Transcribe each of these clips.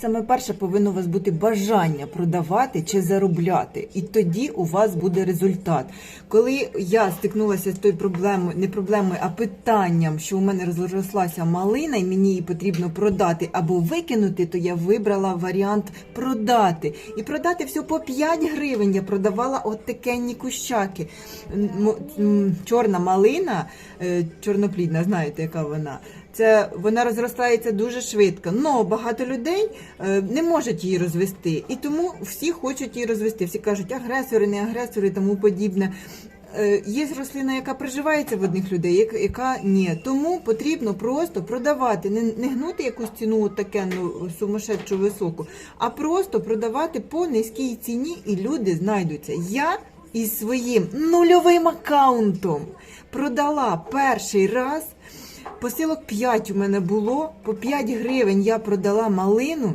Саме перше повинно у вас бути бажання продавати чи заробляти, і тоді у вас буде результат. Коли я стикнулася з тою проблемою, не проблемою, а питанням, що у мене розрослася малина, і мені її потрібно продати або викинути, то я вибрала варіант продати. І продати все по 5 гривень. Я продавала от такенні кущаки. Чорна малина, е, чорноплідна, знаєте, яка вона. Це вона розростається дуже швидко. Но багато людей е, не можуть її розвести. І тому всі хочуть її розвести. Всі кажуть, агресори, не агресори, тому подібне. Е, Є рослина, яка приживається в одних людей, яка- ні. Тому потрібно просто продавати, не, не гнути якусь ціну от такенну сумасшедшу високу, а просто продавати по низькій ціні, і люди знайдуться. Я із своїм нульовим аккаунтом продала перший раз. Посилок 5 у мене було, по 5 гривень я продала малину.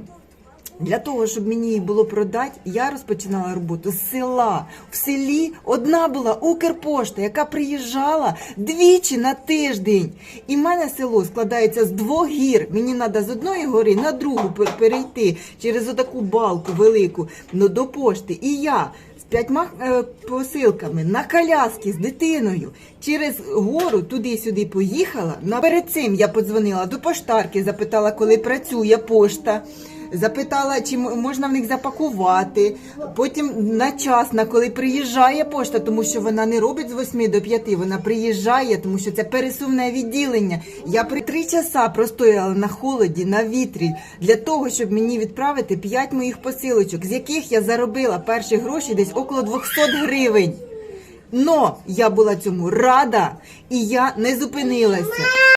Для того, щоб мені її було продати, я розпочинала роботу з села. В селі одна була Укрпошта, яка приїжджала двічі на тиждень. І в мене село складається з двох гір. Мені треба з одної гори на другу пер- перейти через отаку балку велику ну, до пошти. І я п'ятьма е, посилками на коляски з дитиною через гору туди-сюди поїхала. Перед цим я подзвонила до поштарки, запитала, коли працює пошта. Запитала, чи можна в них запакувати. Потім на час, на коли приїжджає пошта, тому що вона не робить з 8 до 5, вона приїжджає, тому що це пересувне відділення. Я при три часа простояла на холоді, на вітрі, для того, щоб мені відправити 5 моїх посилочок, з яких я заробила перші гроші десь около 200 гривень. Но я була цьому рада і я не зупинилася.